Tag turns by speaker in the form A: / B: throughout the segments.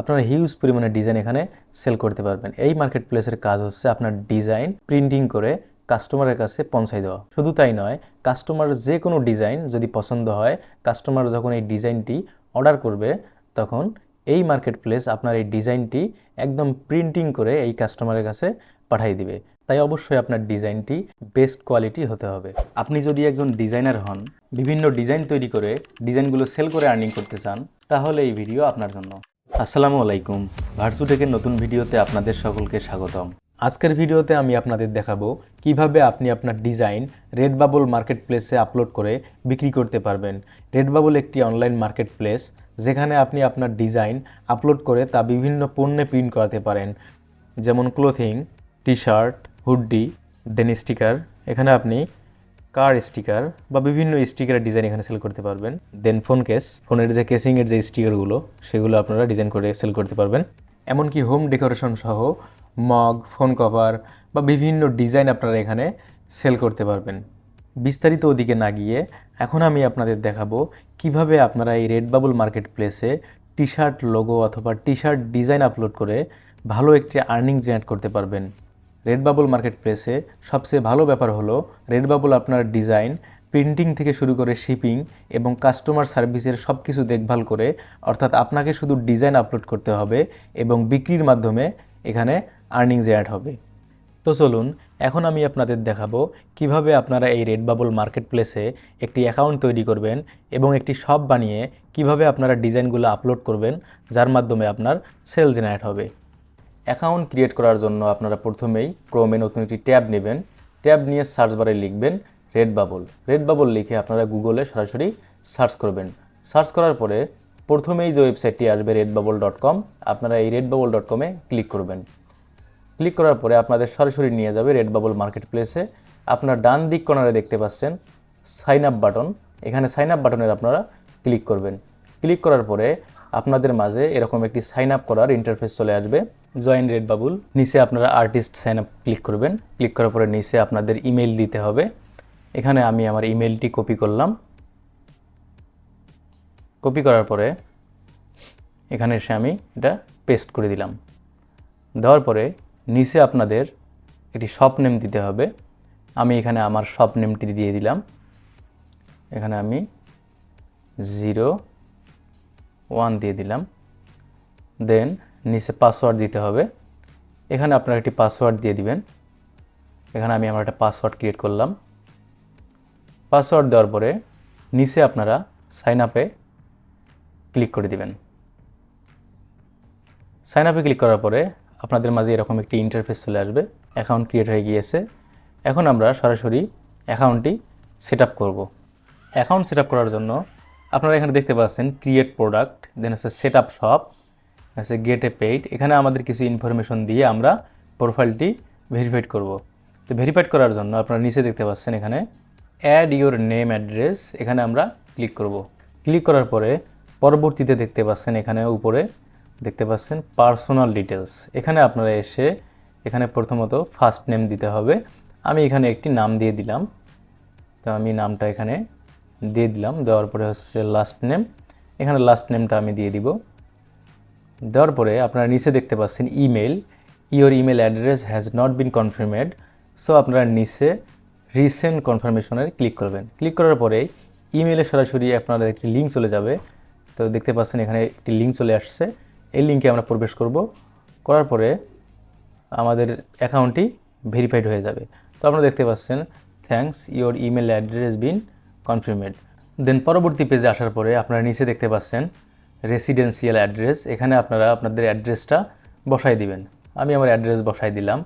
A: আপনারা হিউজ পরিমাণে ডিজাইন এখানে সেল করতে পারবেন। এই মার্কেট প্লেসের কাজ হচ্ছে আপনার ডিজাইন প্রিন্টিং করে কাস্টমারের কাছে পৌঁছাই দেওয়া। শুধু তাই নয় কাস্টমার যে কোনো ডিজাইন যদি পছন্দ হয় কাস্টমার যখন এই ডিজাইনটি অর্ডার করবে, তখন এই মার্কেট প্লেস আপনার এই ডিজাইনটি একদম প্রিন্টিং করে এই কাস্টমারের কাছে পাঠিয়ে দিবে। তাই অবশ্যই আপনার ডিজাইনটি বেস্ট কোয়ালিটি হতে হবে। আপনি যদি একজন ডিজাইনার হন, বিভিন্ন ডিজাইন তৈরি করে ডিজাইনগুলো সেল করে আর্নিং করতে চান, তাহলে এই ভিডিও আপনার জন্য। আসসালামু আলাইকুম। ভার্সুটেকের নতুন ভিডিওতে আপনাদের সকলকে স্বাগতম। আজকের ভিডিওতে আমি আপনাদের দেখাবো কীভাবে আপনি আপনার ডিজাইন রেড বাবল মার্কেট প্লেসে আপলোড করে বিক্রি করতে পারবেন। রেড বাবল একটি অনলাইন মার্কেট প্লেস যেখানে আপনি আপনার ডিজাইন আপলোড করে তা বিভিন্ন পণ্যে প্রিন্ট করাতে পারেন। যেমন clothing T shirt hoodie then sticker. এখানে আপনি কার স্টিকার বা বিভিন্ন স্টিকারের ডিজাইন এখানে সেল করতে পারবেন। দেন ফোন কেস ফোনের যে কেসিংয়ের যে স্টিকারগুলো, সেগুলো আপনারা ডিজাইন করে সেল করতে পারবেন। এমনকি হোম ডেকোরেশন সহ মগ ফোন কভার বা বিভিন্ন ডিজাইন আপনারা এখানে সেল করতে পারবেন। বিস্তারিত ওদিকে না গিয়ে এখন আমি আপনাদের দেখাবো কীভাবে আপনারা এই রেড বাবল মার্কেট প্লেসে টি শার্ট লোগো অথবা টি শার্ট ডিজাইন আপলোড করে ভালো একটি আর্নিং জেনারেট করতে পারবেন। রেড বাবল মার্কেট প্লেসে সবচেয়ে ভালো ব্যাপার হলো রেড বাবল আপনার ডিজাইন প্রিন্টিং থেকে শুরু করে শিপিং এবং কাস্টমার সার্ভিসের সব কিছু দেখভাল করে, অর্থাৎ আপনাকে শুধু ডিজাইন আপলোড করতে হবে এবং বিক্রির মাধ্যমে এখানে আর্নিং জেনারেট হবে। তো চলুন, এখন আমি আপনাদের দেখাবো কীভাবে আপনারা এই রেড বাবল মার্কেট প্লেসে একটি অ্যাকাউন্ট তৈরি করবেন এবং একটি শপ বানিয়ে কীভাবে আপনারা ডিজাইনগুলো আপলোড করবেন, যার মাধ্যমে আপনার সেল জেনারেট হবে। অ্যাকাউন্ট ক্রিয়েট করার জন্য আপনারা প্রথমেই ক্রোমে নতুন একটি ট্যাব নেবেন। ট্যাব নিয়ে সার্চ বারে লিখবেন রেড বাবল। রেড বাবল লিখে আপনারা গুগলে সরাসরি সার্চ করবেন। সার্চ করার পরে প্রথমেই যে ওয়েবসাইটটি আসবে রেড বাবল ডট কম, আপনারা এই রেড বাবল ডট কমে ক্লিক করবেন। ক্লিক করার পরে আপনাদের সরাসরি নিয়ে যাবে রেড বাবল মার্কেট প্লেসে আপনার ডান দিক কর্নারে দেখতে পাচ্ছেন সাইন আপ বাটন। এখানে সাইন আপ বাটনের আপনারা ক্লিক করবেন। ক্লিক করার পরে আপনাদের মাঝে এরকম একটি সাইন আপ করার ইন্টারফেস চলে আসবে। জয়েন রেড বাবুল নিচে আপনারা আর্টিস্ট সাইন আপ ক্লিক করবেন। ক্লিক করার পরে নিচে আপনাদের ইমেল দিতে হবে। এখানে আমি আমার ইমেলটি কপি করলাম। কপি করার পরে এখানে এসে আমি এটা পেস্ট করে দিলাম। দেওয়ার পরে নিচে আপনাদের একটি শপ নেম দিতে হবে। আমি এখানে আমার শপ নেমটি দিয়ে দিলাম। এখানে আমি জিরো ওয়ান দিয়ে দিলাম। দেন নিচে পাসওয়ার্ড দিতে হবে। এখানে আপনারা একটি পাসওয়ার্ড দিয়ে দিবেন। এখানে আমি আমার একটা পাসওয়ার্ড ক্রিয়েট করলাম। পাসওয়ার্ড দেওয়ার পরে নিচে আপনারা সাইন আপে ক্লিক করে দিবেন। সাইন আপে ক্লিক করার পরে আপনাদের মাঝে এরকম একটি ইন্টারফেস চলে আসবে। অ্যাকাউন্ট ক্রিয়েট হয়ে গিয়েছে। এখন আমরা সরাসরি অ্যাকাউন্টটি সেট আপ করব। অ্যাকাউন্ট সেট আপ করার জন্য আপনারা এখানে দেখতে পাচ্ছেন ক্রিয়েট প্রোডাক্ট দেন আছে সেট আপ শপ আছে গেট এ পেইড এখানে আমাদের কিছু ইনফরমেশন দিয়ে আমরা প্রোফাইলটি ভেরিফাইড করব। তো ভেরিফাইড করার জন্য আপনারা নিচে দেখতে পাচ্ছেন এখানে অ্যাড ইউর নেম অ্যাড্রেস এখানে আমরা ক্লিক করব। ক্লিক করার পরে পরবর্তীতে দেখতে পাচ্ছেন এখানে উপরে দেখতে পাচ্ছেন পার্সোনাল ডিটেলস এখানে আপনারা এসে এখানে প্রথমত ফার্স্ট নেম দিতে হবে। আমি এখানে একটি নাম দিয়ে দিলাম। তো আমি নামটা এখানে দিয়ে দিলাম। দেওয়ার পরে হচ্ছে লাস্ট নেম এখানে লাস্ট নেমটা আমি দিয়ে দিব। দেওয়ার পরে আপনারা নিচে দেখতে পাচ্ছেন email your email address has not been confirmed so আপনারা নিচে রিসেন্ট কনফার্মেশনের ক্লিক করবেন। ক্লিক করার পরে ইমেলে সরাসরি আপনাদের একটি লিঙ্ক চলে যাবে। তো দেখতে পাচ্ছেন এখানে একটি লিঙ্ক চলে আসছে। এই লিঙ্কে আমরা প্রবেশ করব। করার পরে আমাদের অ্যাকাউন্টটি ভেরিফাইড হয়ে যাবে। তো আপনারা দেখতে পাচ্ছেন thanks your email address been confirmed then পরবর্তী পেজে আসার পরে আপনারা নিচে দেখতে পাচ্ছেন রেসিডেন্সিয়াল অ্যাড্রেস এখানে আপনারা আপনাদের অ্যাড্রেসটা বসাই দিবেন। আমি আমার অ্যাড্রেস বসাই দিলাম।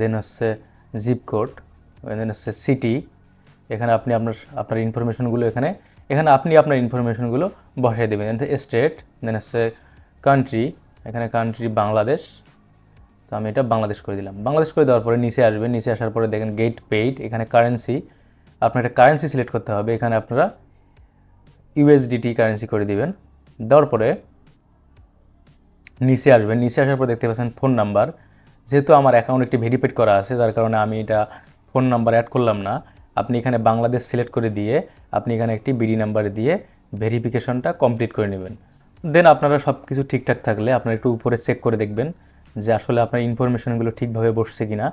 A: দেন হচ্ছে জিপ কোড দেন হচ্ছে সিটি এখানে আপনি আপনার আপনার ইনফরমেশনগুলো এখানে এখানে আপনি আপনার ইনফরমেশনগুলো বসাই দেবেন। দেন স্টেট দেন হচ্ছে কান্ট্রি এখানে কান্ট্রি বাংলাদেশ। তো আমি এটা বাংলাদেশ করে দিলাম। বাংলাদেশ করে দেওয়ার পরে নিচে আসবে নিচে আসার পরে দেখেন গেট পেইড এখানে কারেন্সি আপনার একটা কারেন্সি সিলেক্ট করতে হবে। এখানে আপনারা ইউএসডিটি কারেন্সি করে দিবেন। দেওয়ার পরে নিচে আসবেন। নিচে আসার পর দেখতে পাচ্ছেন ফোন নাম্বার যেহেতু আমার অ্যাকাউন্ট একটি ভেরিফাইড করা আছে, যার কারণে আমি এটা ফোন নাম্বার অ্যাড করলাম না। আপনি এখানে বাংলাদেশ সিলেক্ট করে দিয়ে আপনি এখানে একটি বিডি নাম্বার দিয়ে ভেরিফিকেশনটা কমপ্লিট করে নেবেন। দেন আপনারা সব কিছু ঠিকঠাক থাকলে আপনারা একটু উপরে চেক করে দেখবেন যে আসলে আপনার ইনফরমেশনগুলো ঠিকভাবে বসছে কিনা।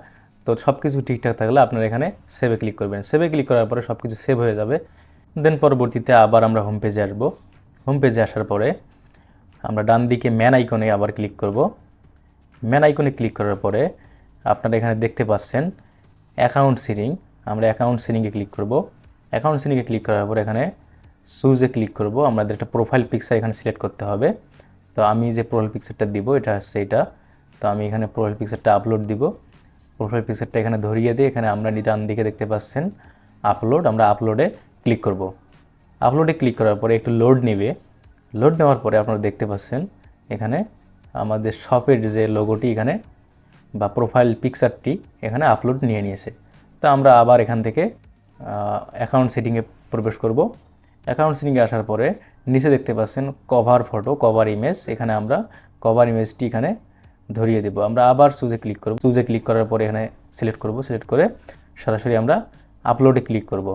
A: তো সব কিছু ঠিকঠাক থাকলে আপনারা এখানে সেভে ক্লিক করবেন। সেভে ক্লিক করার পরে সব কিছু সেভ হয়ে যাবে। দেন পরবর্তীতে আবার আমরা হোম পেজে আসব। হোম পেজে আসার পরে আমরা ডান দিকে ম্যান আইকনে আবার ক্লিক করব। ম্যান আইকনে ক্লিক করার পরে আপনারা এখানে দেখতে পাচ্ছেন অ্যাকাউন্ট সিরিং আমরা অ্যাকাউন্ট সিরিংয়ে ক্লিক করব। অ্যাকাউন্ট সিরিংয়ে ক্লিক করার পর এখানে সুজে ক্লিক করব। আমাদের একটা প্রোফাইল পিকচার এখানে সিলেক্ট করতে হবে। তো আমি যে প্রোফাইল পিকচারটা দিব, এটা হচ্ছে এটা। তো আমি এখানে প্রোফাইল পিকচারটা আপলোড দিব। প্রোফাইল পিকচারটা এখানে ধরিয়ে দিয়ে এখানে আমরা ডান দিকে দেখতে পাচ্ছেন আপলোড আমরা আপলোডে ক্লিক করব। আপলোডে ক্লিক করার পরে একটু লোড নেবে। লোড নেওয়ার পরে আপনারা দেখতে পাচ্ছেন এখানে আমাদের শপের যে লোগোটি এখানে বা প্রোফাইল পিকচারটি এখানে আপলোড নিয়ে নিয়েছে। তো আমরা আবার এখান থেকে অ্যাকাউন্ট সেটিংয়ে প্রবেশ করব। অ্যাকাউন্ট সেটিংয়ে আসার পরে নিচে দেখতে পাচ্ছেন কভার ফটো কভার ইমেজ এখানে আমরা কভার ইমেজটি এখানে ধরিয়ে দেব। আমরা আবার সুজে ক্লিক করব। সুজে ক্লিক করার পরে এখানে সিলেক্ট করব। সিলেক্ট করে সরাসরি আমরা আপলোডে ক্লিক করব।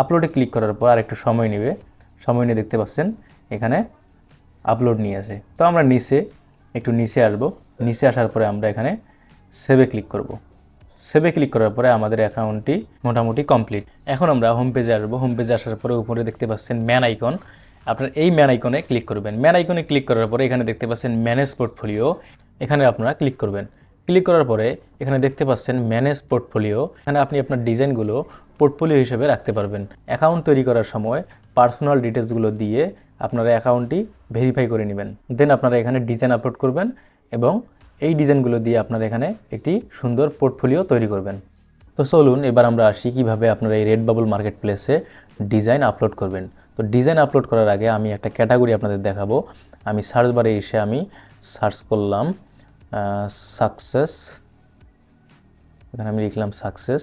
A: আপলোডে ক্লিক করার পর আর একটু সময় নেবে। সময় নিয়ে দেখতে পাচ্ছেন, এখানে আপলোড নিয়ে আসে। তো আমরা নিচে, একটু নিচে আসব। নিচে আসার পরে আমরা এখানে সেভে ক্লিক করব। সেভে ক্লিক করার পরে আমাদের অ্যাকাউন্টটি মোটামুটি কমপ্লিট এখন আমরা হোম পেজে আসব। হোম পেজে আসার পরে উপরে দেখতে পাচ্ছেন ম্যান আইকন আপনার এই ম্যান আইকনে ক্লিক করবেন। ম্যান আইকনে ক্লিক করার পরে এখানে দেখতে পাচ্ছেন ম্যানেজ পোর্টফোলিও এখানে আপনারা ক্লিক করবেন। ক্লিক করার পরে এখানে দেখতে পাচ্ছেন ম্যানেজ পোর্টফোলিও এখানে আপনি আপনার ডিজাইনগুলো পোর্টফোলিও হিসেবে রাখতে পারবেন। অ্যাকাউন্ট তৈরি করার সময় পার্সোনাল ডিটেলসগুলো দিয়ে আপনারা অ্যাকাউন্টটি ভেরিফাই করে নেবেন। দেন আপনারা এখানে ডিজাইন আপলোড করবেন এবং এই ডিজাইনগুলো দিয়ে আপনারা এখানে একটি সুন্দর পোর্টফোলিও তৈরি করবেন। তো চলুন এবার আমরা আসি কীভাবে আপনারা এই রেড বাবল মার্কেট প্লেসে ডিজাইন আপলোড করবেন। তো ডিজাইন আপলোড করার আগে আমি একটা ক্যাটাগরি আপনাদের দেখাবো। আমি সার্চ বারে এসে আমি সার্চ করলাম। সাকসেস এখানে আমি লিখলাম সাকসেস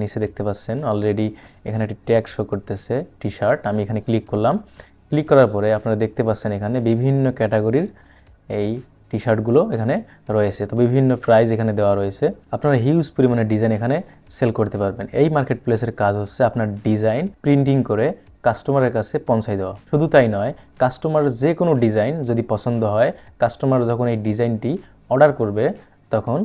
A: নিচে দেখতে পাচ্ছেন অলরেডি এখানে একটি ট্যাগ শো করতেছে টি শার্ট আমি এখানে ক্লিক করলাম। ক্লিক করার পরে আপনারা দেখতে পাচ্ছেন এখানে বিভিন্ন ক্যাটাগরির এই টি শার্টগুলো এখানে রয়েছে। তো বিভিন্ন প্রাইস এখানে দেওয়া রয়েছে। আপনারা হিউজ পরিমাণে ডিজাইন এখানে সেল করতে পারবেন। এই মার্কেট প্লেসের কাজ হচ্ছে আপনার ডিজাইন প্রিন্টিং করে কাস্টমারের কাছে পৌঁছাই দেওয়া। শুধু তাই নয় কাস্টমার যে কোনো ডিজাইন যদি পছন্দ হয় কাস্টমার যখন এই ডিজাইনটি অর্ডার করবে, তখন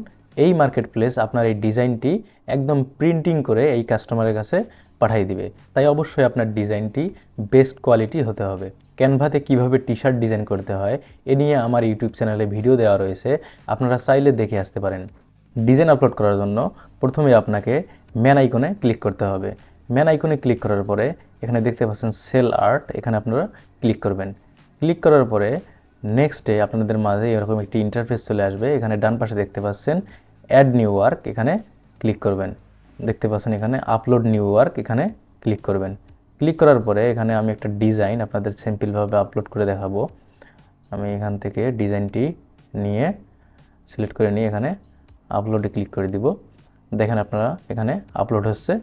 A: এই মার্কেট প্লেস আপনার এই ডিজাইনটি একদম প্রিন্টিং করে এই কাস্টমারের কাছে পাঠিয়ে দিবে। তাই অবশ্যই আপনার ডিজাইনটি বেস্ট কোয়ালিটি হতে হবে। ক্যানভাতে কীভাবে টি শার্ট ডিজাইন করতে হয়, এ নিয়ে আমার ইউটিউব চ্যানেলে ভিডিও দেওয়া রয়েছে, আপনারা চাইলে দেখে আসতে পারেন। ডিজাইন আপলোড করার জন্য প্রথমে আপনাকে ম্যান আইকনে ক্লিক করতে হবে। ম্যান আইকনে ক্লিক করার পরে, এখানে দেখতে পাচ্ছেন সেল আর্ট এখানে আপনারা ক্লিক করবেন। ক্লিক করার পরে নেক্সটে আপনাদের মাঝে এরকম একটি ইন্টারফেস চলে আসবে। এখানে ডান পাশে দেখতে পাচ্ছেন অ্যাড নিউ ওয়ার্ক এখানে ক্লিক করবেন। দেখতে পাচ্ছেন এখানে আপলোড নিউ ওয়ার্ক এখানে ক্লিক করবেন। ক্লিক করার পরে এখানে আমি একটা ডিজাইন আপনাদের সিম্পলভাবে আপলোড করে দেখাবো। আমি এখান থেকে ডিজাইনটি নিয়ে সিলেক্ট করে নিয়ে এখানে আপলোডে ক্লিক করে দিব। দেখেন আপনারা এখানে আপলোড হচ্ছে।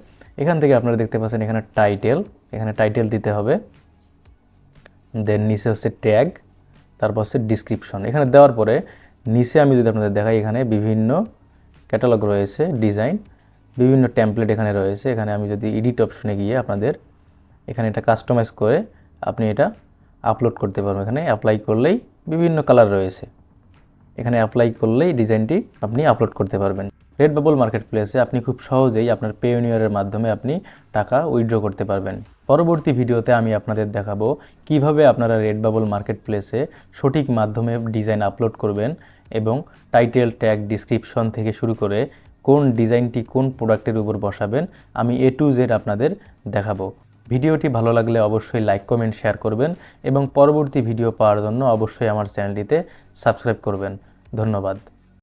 A: এখান থেকে আপনারা দেখতে পাচ্ছেন এখানে টাইটেল এখানে টাইটেল দিতে হবে। দেন নিচে হচ্ছে ট্যাগ তারপর হচ্ছে ডিসক্রিপশন এখানে দেওয়ার পরে নিচে আমি যদি আপনাদের দেখাই, এখানে বিভিন্ন ক্যাটালগ রয়েছে ডিজাইন বিভিন্ন টেমপ্লেট এখানে রয়েছে। এখানে আমি যদি এডিট অপশনে গিয়ে আপনাদের এখানে এটা কাস্টমাইজ করে আপনি এটা আপলোড করতে পারবেন। এখানে অ্যাপ্লাই করলেই বিভিন্ন কালার রয়েছে। এখানে অ্যাপ্লাই করলেই ডিজাইনটি আপনি আপলোড করতে পারবেন। রেড বাবল মার্কেট প্লেসে আপনি খুব সহজেই আপনার পেওনিয়ারের মাধ্যমে আপনি টাকা উইথড্র করতে পারবেন। পরবর্তী ভিডিওতে আমি আপনাদের দেখাবো কীভাবে আপনারা রেড বাবল মার্কেট প্লেসে সঠিক মাধ্যমে ডিজাইন আপলোড করবেন এবং টাইটেল ট্যাগ ডিসক্রিপশন থেকে শুরু করে কোন ডিজাইনটি কোন প্রোডাক্টের উপর বসাবেন, আমি এ টু জেড আপনাদের দেখাবো। ভিডিওটি ভালো লাগলে অবশ্যই লাইক কমেন্ট শেয়ার করবেন এবং পরবর্তী ভিডিও পাওয়ার জন্য অবশ্যই আমার চ্যানেলটিতে সাবস্ক্রাইব করবেন। ধন্যবাদ।